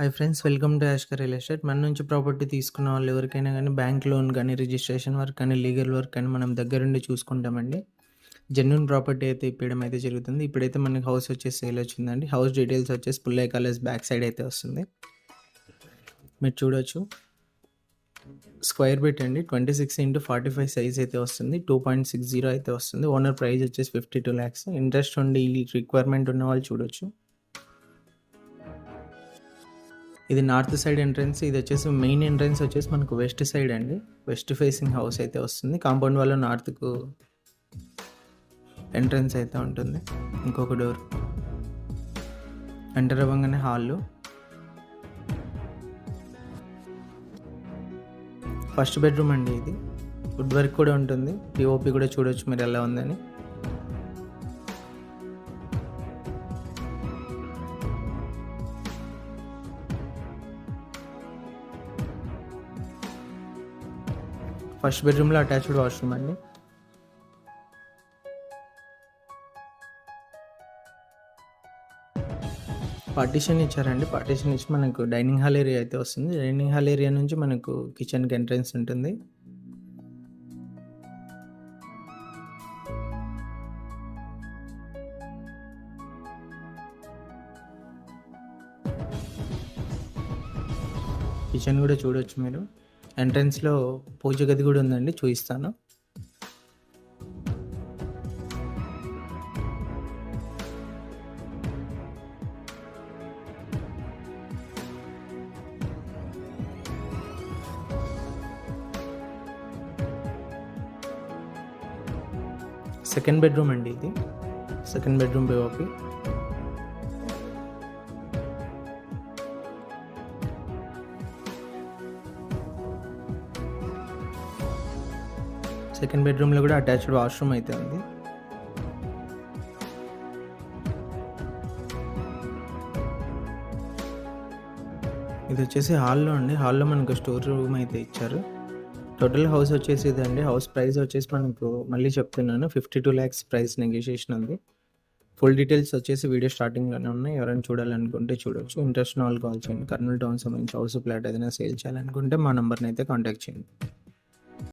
Hi friends welcome to Yashkar real estate. మన నుంచి property తీసుకున్న వాళ్ళు ఎవరికైనా కానీ బ్యాంక్ లోన్ కానీ రిజిస్ట్రేషన్ వర్క్ కానీ లీగల్ వర్క్ కానీ మనం దగ్గరుండి చూసుకుంటామండి. జెన్యున్ ప్రాపర్టీ అయితే ఇప్పడం అయితే జరుగుతుంది. ఇప్పుడైతే మనకి హౌస్ వచ్చేసి సేల్ వచ్చిందండి. హౌస్ డీటెయిల్స్ వచ్చేసి పుల్లయ్య కాలేజ్ బ్యాక్ సైడ్ అయితే వస్తుంది. మీరు చూడొచ్చు. స్క్వేర్ ఫీట్ అండి. Twenty six into forty five size అయితే వస్తుంది. టూ పాయింట్ సిక్స్ జీరో అయితే వస్తుంది. ఓనర్ ప్రైస్ వచ్చేసి ఫిఫ్టీ టూ ల్యాక్స్. ఇంట్రెస్ట్ ఉండి రిక్వైర్మెంట్ ఉన్న వాళ్ళు చూడొచ్చు. ఇది నార్త్ సైడ్ ఎంట్రన్స్ ఇది వచ్చేసి మెయిన్ ఎంట్రన్స్ వచ్చేసి మనకు వెస్ట్ సైడ్ అండి. వెస్ట్ ఫేసింగ్ హౌస్ అయితే వస్తుంది. కాంపౌండ్ వల్ల నార్త్కు ఎంట్రన్స్ అయితే ఉంటుంది. ఇంకొక డోర్. ఎంటర్ అవ్వగానే హాల్లో ఫస్ట్ బెడ్రూమ్ అండి ఇది. వుడ్ వర్క్ కూడా ఉంటుంది. పిఓపి కూడా చూడొచ్చు మీరు ఎలా ఉందని. ఫస్ట్ బెడ్రూమ్లో అటాచ్డ్ వాష్రూమ్ అండి. పార్టీషన్ ఇచ్చారండి. పార్టీషన్ ఇచ్చి మనకు డైనింగ్ హాల్ ఏరియా అయితే వస్తుంది. డైనింగ్ హాల్ ఏరియా నుంచి మనకు కిచెన్కి ఎంట్రన్స్ ఉంటుంది. కిచెన్ కూడా చూడొచ్చు మీరు. ఎంట్రన్స్లో పూజ గది కూడా ఉందండి చూపిస్తాను. సెకండ్ బెడ్రూమ్ అండి ఇది. సెకండ్ బెడ్రూమ్ పిఓపి సెకండ్ బెడ్రూమ్లో కూడా అటాచ్డ్ వాష్రూమ్ అయితే ఉంది. ఇది వచ్చేసి హాల్లో అండి. హాల్లో మనకు స్టోర్ రూమ్ అయితే ఇచ్చారు. టోటల్ హౌస్ వచ్చేసి ఇదండి. హౌస్ ప్రైస్ వచ్చేసి మనకు మళ్ళీ చెప్తున్నాను. Fifty two lakhs price negotiation ఉంది. ఫుల్ డీటెయిల్స్ వచ్చేసి వీడియో స్టార్టింగ్లోనే ఉన్నాయి. ఎవరైనా చూడాలనుకుంటే చూడొచ్చు. ఇంట్రెస్ట్ వాళ్ళు కాల్ చేయండి. కర్నూలు టౌన్ సంబంధించి హౌస్ ప్లాట్ ఏదైనా సేల్ చేయాలనుకుంటే మా నెంబర్ని అయితే కాంటాక్ట్ చేయండి.